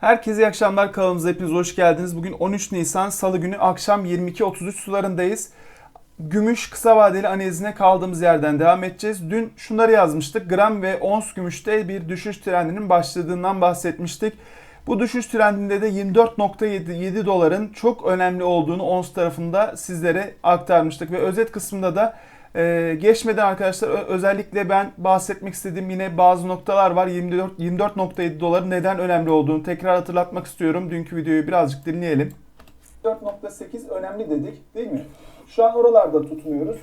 Herkese iyi akşamlar kanalımıza hepiniz hoş geldiniz. Bugün 13 Nisan Salı günü akşam 22.33 sularındayız. Gümüş kısa vadeli analizine kaldığımız yerden devam edeceğiz. Dün şunları yazmıştık. Gram ve ons gümüşte bir düşüş trendinin başladığından bahsetmiştik. Bu düşüş trendinde de 24.7 doların çok önemli olduğunu ons tarafında sizlere aktarmıştık. Ve özet kısmında da ee, geçmeden arkadaşlar özellikle ben bahsetmek istediğim yine bazı noktalar var. 24 24.7 doların neden önemli olduğunu tekrar hatırlatmak istiyorum. Dünkü videoyu birazcık dinleyelim. 4.8 önemli dedik değil mi? Şu an oralarda tutmuyoruz.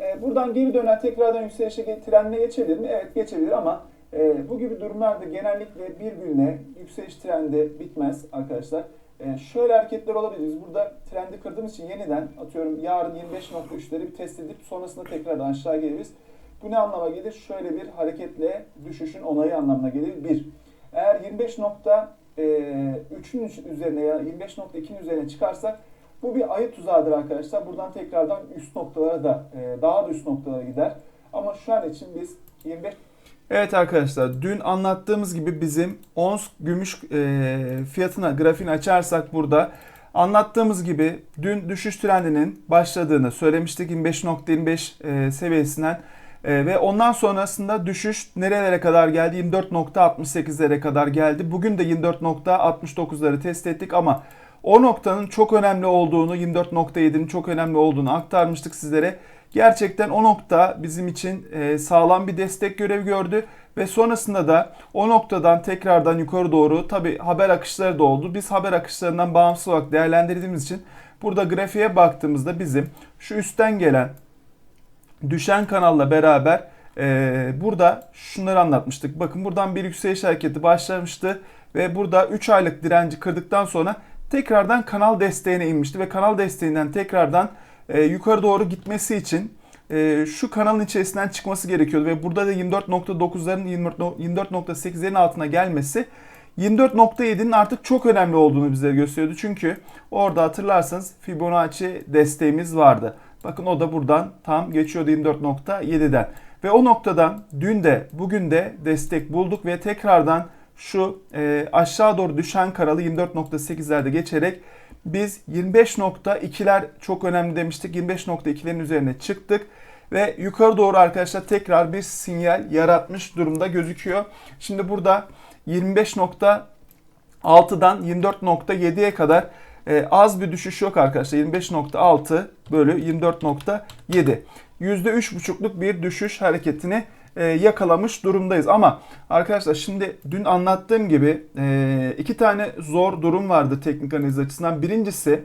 Ee, buradan geri dönen tekrardan yükselişe trendine geçebilir mi? Evet geçebilir ama e, bu gibi durumlarda genellikle bir günle yükseliş trendi bitmez arkadaşlar. E, şöyle hareketler olabilir. Biz burada trendi kırdığımız için yeniden atıyorum yarın 25.3'leri bir test edip sonrasında tekrardan aşağı geliriz. Bu ne anlama gelir? Şöyle bir hareketle düşüşün onayı anlamına gelir. Bir. Eğer 25.3'ün üzerine ya 25.2'nin üzerine çıkarsak bu bir ayı tuzağıdır arkadaşlar. Buradan tekrardan üst noktalara da e, daha da üst noktalara gider. Ama şu an için biz 25 Evet arkadaşlar dün anlattığımız gibi bizim ons gümüş e, fiyatına grafiğini açarsak burada anlattığımız gibi dün düşüş trendinin başladığını söylemiştik 25.25 e, seviyesinden e, ve ondan sonrasında düşüş nerelere kadar geldi 24.68'lere kadar geldi. Bugün de 24.69'ları test ettik ama o noktanın çok önemli olduğunu 24.7'nin çok önemli olduğunu aktarmıştık sizlere. Gerçekten o nokta bizim için e, sağlam bir destek görevi gördü ve sonrasında da o noktadan tekrardan yukarı doğru tabi haber akışları da oldu. Biz haber akışlarından bağımsız olarak değerlendirdiğimiz için burada grafiğe baktığımızda bizim şu üstten gelen düşen kanalla beraber e, burada şunları anlatmıştık. Bakın buradan bir yükseliş hareketi başlamıştı ve burada 3 aylık direnci kırdıktan sonra tekrardan kanal desteğine inmişti ve kanal desteğinden tekrardan e, yukarı doğru gitmesi için e, şu kanalın içerisinden çıkması gerekiyordu ve burada da 24.9'ların 24.8'lerin altına gelmesi 24.7'nin artık çok önemli olduğunu bize gösteriyordu. Çünkü orada hatırlarsanız Fibonacci desteğimiz vardı. Bakın o da buradan tam geçiyordu 24.7'den. Ve o noktadan dün de bugün de destek bulduk ve tekrardan şu e, aşağı doğru düşen kanalı 24.8'lerde geçerek biz 25.2'ler çok önemli demiştik. 25.2'lerin üzerine çıktık ve yukarı doğru arkadaşlar tekrar bir sinyal yaratmış durumda gözüküyor. Şimdi burada 25.6'dan 24.7'ye kadar e, az bir düşüş yok arkadaşlar. 25.6 bölü 24.7. %3,5'luk bir düşüş hareketini yakalamış durumdayız. Ama arkadaşlar şimdi dün anlattığım gibi e, iki tane zor durum vardı teknik analiz açısından. Birincisi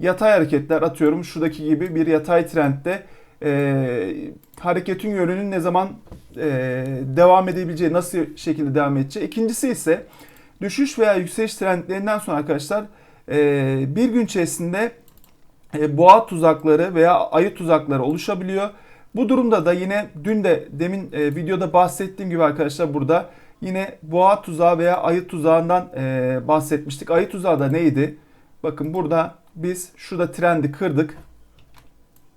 yatay hareketler atıyorum şuradaki gibi bir yatay trendde e, hareketin yönünün ne zaman e, devam edebileceği, nasıl şekilde devam edeceği. İkincisi ise düşüş veya yükseliş trendlerinden sonra arkadaşlar e, bir gün içerisinde e, boğa tuzakları veya ayı tuzakları oluşabiliyor. Bu durumda da yine dün de demin e, videoda bahsettiğim gibi arkadaşlar burada yine boğa tuzağı veya ayı tuzağından e, bahsetmiştik. Ayı tuzağı da neydi? Bakın burada biz şurada trendi kırdık.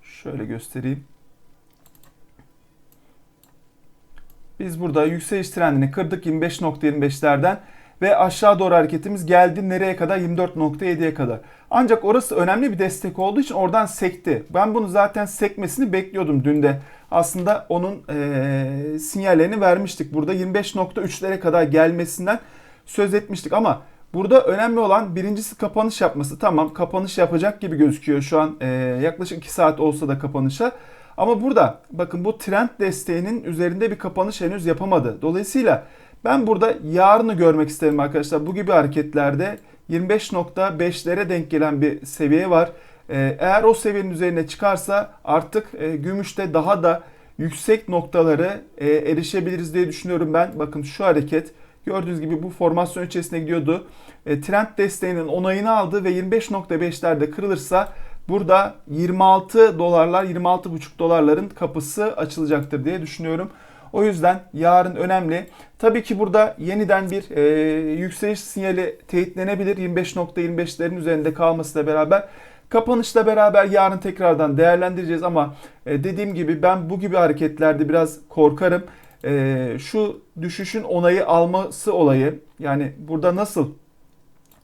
Şöyle göstereyim. Biz burada yükseliş trendini kırdık 25.25'lerden ve aşağı doğru hareketimiz geldi nereye kadar 24.7'ye kadar. Ancak orası önemli bir destek olduğu için oradan sekti. Ben bunu zaten sekmesini bekliyordum dün de. Aslında onun e, sinyallerini vermiştik. Burada 25.3'lere kadar gelmesinden söz etmiştik ama burada önemli olan birincisi kapanış yapması. Tamam kapanış yapacak gibi gözüküyor şu an e, yaklaşık 2 saat olsa da kapanışa. Ama burada bakın bu trend desteğinin üzerinde bir kapanış henüz yapamadı. Dolayısıyla ben burada yarını görmek isterim arkadaşlar. Bu gibi hareketlerde 25.5'lere denk gelen bir seviye var. Ee, eğer o seviyenin üzerine çıkarsa artık e, gümüşte daha da yüksek noktaları e, erişebiliriz diye düşünüyorum ben. Bakın şu hareket gördüğünüz gibi bu formasyon içerisine gidiyordu. E, trend desteğinin onayını aldı ve 25.5'lerde kırılırsa burada 26 dolarlar 26,5 dolarların kapısı açılacaktır diye düşünüyorum. O yüzden yarın önemli. Tabii ki burada yeniden bir e, yükseliş sinyali teyitlenebilir. 25.25'lerin üzerinde kalmasıyla beraber. Kapanışla beraber yarın tekrardan değerlendireceğiz ama e, dediğim gibi ben bu gibi hareketlerde biraz korkarım. E, şu düşüşün onayı alması olayı yani burada nasıl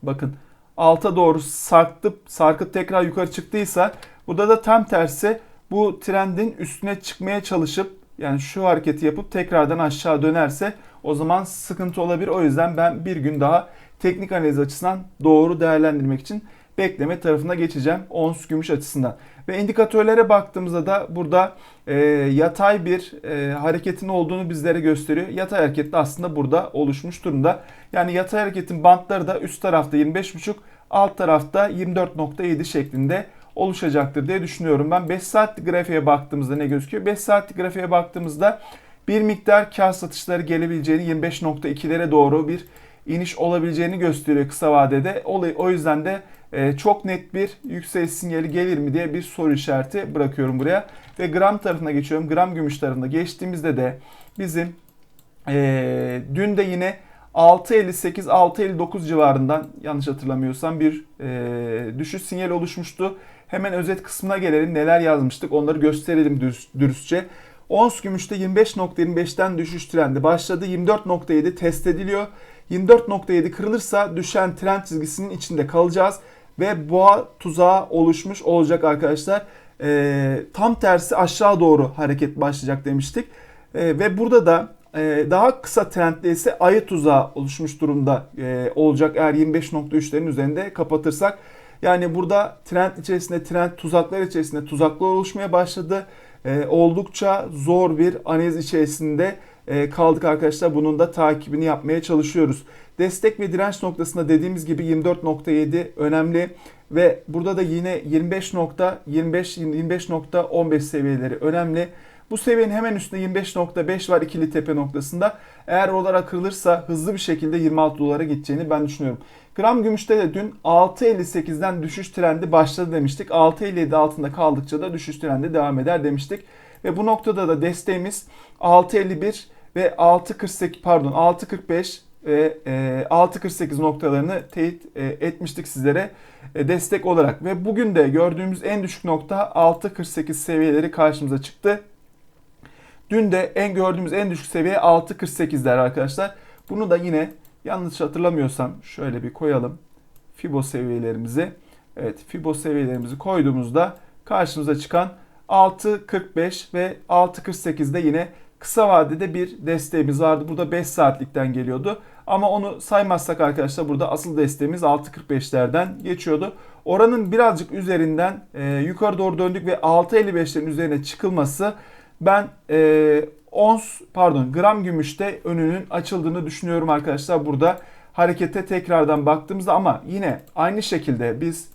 bakın alta doğru sarktı, sarkıp tekrar yukarı çıktıysa burada da tam tersi bu trendin üstüne çıkmaya çalışıp yani şu hareketi yapıp tekrardan aşağı dönerse o zaman sıkıntı olabilir. O yüzden ben bir gün daha teknik analiz açısından doğru değerlendirmek için bekleme tarafına geçeceğim ons gümüş açısından. Ve indikatörlere baktığımızda da burada e, yatay bir e, hareketin olduğunu bizlere gösteriyor. Yatay hareket de aslında burada oluşmuş durumda. Yani yatay hareketin bantları da üst tarafta 25.5 alt tarafta 24.7 şeklinde oluşacaktır diye düşünüyorum. Ben 5 saatlik grafiğe baktığımızda ne gözüküyor? 5 saatlik grafiğe baktığımızda bir miktar kar satışları gelebileceğini 25.2'lere doğru bir iniş olabileceğini gösteriyor kısa vadede. O yüzden de e, çok net bir yükseliş sinyali gelir mi diye bir soru işareti bırakıyorum buraya. Ve gram tarafına geçiyorum. Gram gümüş tarafına geçtiğimizde de bizim e, dün de yine 6.58-6.59 civarından yanlış hatırlamıyorsam bir e, düşüş sinyali oluşmuştu. Hemen özet kısmına gelelim. Neler yazmıştık onları gösterelim dürüstçe. Ons gümüşte 25.25'ten düşüş trendi başladı. 24.7 test ediliyor. 24.7 kırılırsa düşen trend çizgisinin içinde kalacağız. Ve boğa tuzağı oluşmuş olacak arkadaşlar. Ee, tam tersi aşağı doğru hareket başlayacak demiştik. Ee, ve burada da e, daha kısa trendde ise ayı tuzağı oluşmuş durumda e, olacak eğer 25.3'lerin üzerinde kapatırsak. Yani burada trend içerisinde, trend tuzaklar içerisinde tuzaklar oluşmaya başladı. E, oldukça zor bir analiz içerisinde e, kaldık arkadaşlar. Bunun da takibini yapmaya çalışıyoruz. Destek ve direnç noktasında dediğimiz gibi 24.7 önemli ve burada da yine 25.25 25.15 seviyeleri önemli. Bu seviyenin hemen üstünde 25.5 var ikili tepe noktasında. Eğer oralara kırılırsa hızlı bir şekilde 26 dolara gideceğini ben düşünüyorum. Gram gümüşte de dün 6.58'den düşüş trendi başladı demiştik. 6.57 altında kaldıkça da düşüş trendi devam eder demiştik. Ve bu noktada da desteğimiz 6.51 ve 6.48 pardon 6.45 ve 6.48 noktalarını teyit e, etmiştik sizlere e, destek olarak. Ve bugün de gördüğümüz en düşük nokta 6.48 seviyeleri karşımıza çıktı. Dün de en gördüğümüz en düşük seviye 6.48'ler arkadaşlar. Bunu da yine yanlış hatırlamıyorsam şöyle bir koyalım. Fibo seviyelerimizi. Evet Fibo seviyelerimizi koyduğumuzda karşımıza çıkan 6.45 ve 6.48'de yine kısa vadede bir desteğimiz vardı. Burada 5 saatlikten geliyordu. Ama onu saymazsak arkadaşlar burada asıl desteğimiz 6.45'lerden geçiyordu. Oranın birazcık üzerinden e, yukarı doğru döndük ve 6.55'lerin üzerine çıkılması ben e, ons pardon gram gümüşte önünün açıldığını düşünüyorum arkadaşlar. Burada harekete tekrardan baktığımızda ama yine aynı şekilde biz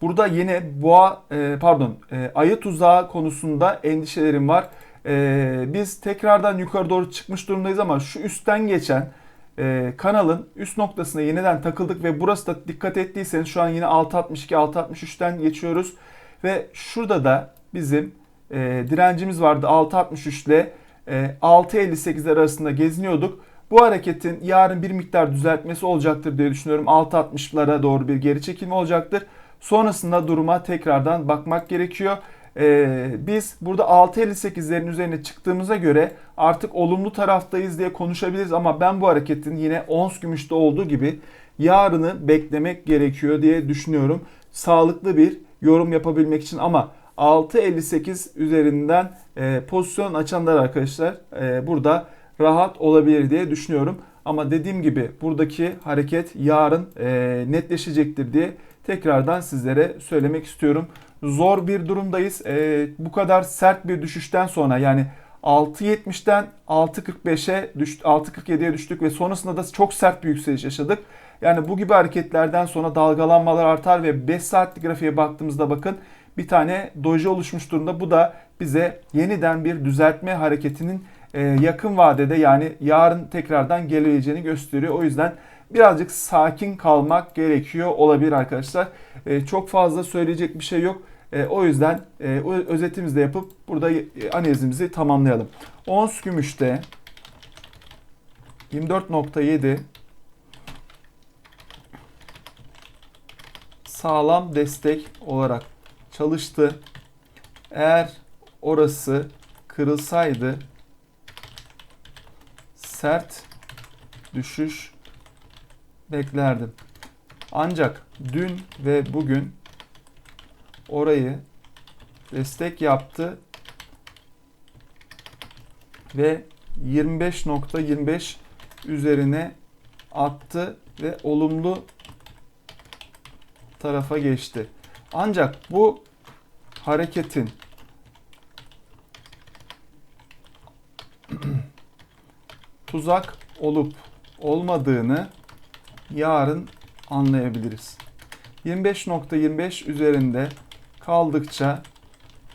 burada yine boğa e, pardon e, ayı tuzağı konusunda endişelerim var. E, biz tekrardan yukarı doğru çıkmış durumdayız ama şu üstten geçen e, kanalın üst noktasına yeniden takıldık ve burası da dikkat ettiyseniz şu an yine 6.62 6.63'ten geçiyoruz ve şurada da bizim e, direncimiz vardı 6.63 ile e, 6.58 arasında geziniyorduk. Bu hareketin yarın bir miktar düzeltmesi olacaktır diye düşünüyorum. 6.60'lara doğru bir geri çekilme olacaktır. Sonrasında duruma tekrardan bakmak gerekiyor. Ee, biz burada 6.58'lerin üzerine çıktığımıza göre artık olumlu taraftayız diye konuşabiliriz ama ben bu hareketin yine ons gümüşte olduğu gibi yarını beklemek gerekiyor diye düşünüyorum. Sağlıklı bir yorum yapabilmek için ama 6.58 üzerinden e, pozisyon açanlar arkadaşlar e, burada rahat olabilir diye düşünüyorum. Ama dediğim gibi buradaki hareket yarın e, netleşecektir diye tekrardan sizlere söylemek istiyorum. Zor bir durumdayız. E, bu kadar sert bir düşüşten sonra yani 6.70'den 6.45'e düştü, 6.47'ye düştük ve sonrasında da çok sert bir yükseliş yaşadık. Yani bu gibi hareketlerden sonra dalgalanmalar artar ve 5 saatlik grafiğe baktığımızda bakın bir tane doji oluşmuş durumda. Bu da bize yeniden bir düzeltme hareketinin e, yakın vadede yani yarın tekrardan geleceğini gösteriyor. O yüzden birazcık sakin kalmak gerekiyor olabilir arkadaşlar. E, çok fazla söyleyecek bir şey yok. E, o yüzden özetimizi de yapıp burada analizimizi tamamlayalım. Ons gümüşte 24.7 sağlam destek olarak çalıştı. Eğer orası kırılsaydı sert düşüş beklerdim. Ancak dün ve bugün orayı destek yaptı ve 25.25 üzerine attı ve olumlu tarafa geçti. Ancak bu hareketin tuzak olup olmadığını yarın anlayabiliriz. 25.25 üzerinde kaldıkça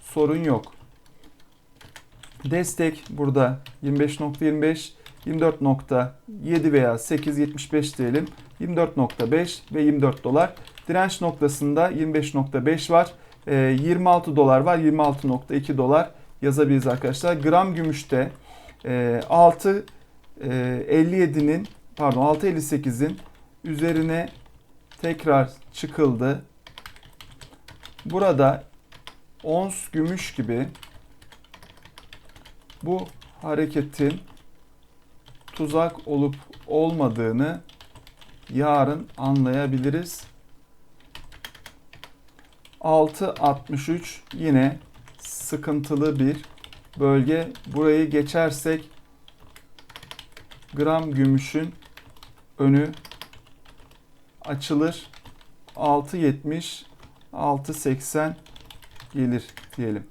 sorun yok. Destek burada 25.25, 24.7 veya 8.75 diyelim. 24.5 ve 24 dolar. Direnç noktasında 25.5 var. E, 26 dolar var. 26.2 dolar yazabiliriz arkadaşlar. Gram gümüşte e, 6 e, 57'nin pardon 6.58'in üzerine tekrar çıkıldı. Burada ons gümüş gibi bu hareketin tuzak olup olmadığını yarın anlayabiliriz. 6.63 yine sıkıntılı bir bölge. Burayı geçersek gram gümüşün önü açılır. 6.70 6.80 gelir diyelim.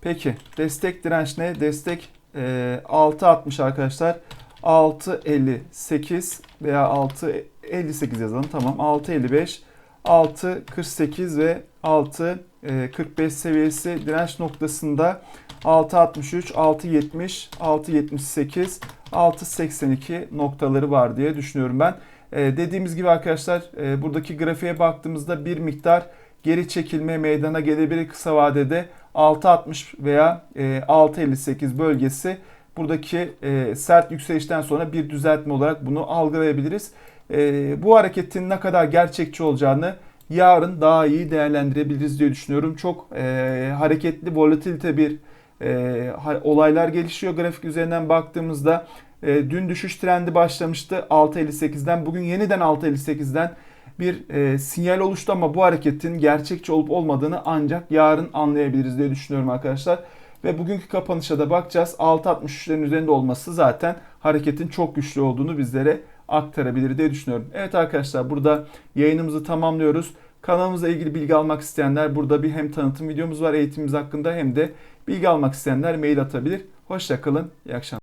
Peki destek direnç ne? Destek e, 6.60 arkadaşlar. 6.58 veya 6.58 yazalım. Tamam. 6.55 6.48 ve 6.45 seviyesi direnç noktasında 6.63, 6.70, 6.78, 6.82 noktaları var diye düşünüyorum ben. Ee, dediğimiz gibi arkadaşlar e, buradaki grafiğe baktığımızda bir miktar geri çekilme meydana gelebilir kısa vadede 6.60 veya e, 6.58 bölgesi buradaki e, sert yükselişten sonra bir düzeltme olarak bunu algılayabiliriz. E, bu hareketin ne kadar gerçekçi olacağını yarın daha iyi değerlendirebiliriz diye düşünüyorum. Çok e, hareketli, volatilite bir e, olaylar gelişiyor grafik üzerinden baktığımızda. E, dün düşüş trendi başlamıştı 6.58'den. Bugün yeniden 6.58'den bir e, sinyal oluştu ama bu hareketin gerçekçi olup olmadığını ancak yarın anlayabiliriz diye düşünüyorum arkadaşlar. Ve bugünkü kapanışa da bakacağız. 6.63'lerin üzerinde olması zaten hareketin çok güçlü olduğunu bizlere aktarabilir diye düşünüyorum. Evet arkadaşlar burada yayınımızı tamamlıyoruz. Kanalımızla ilgili bilgi almak isteyenler burada bir hem tanıtım videomuz var eğitimimiz hakkında hem de bilgi almak isteyenler mail atabilir. Hoşçakalın, iyi akşamlar.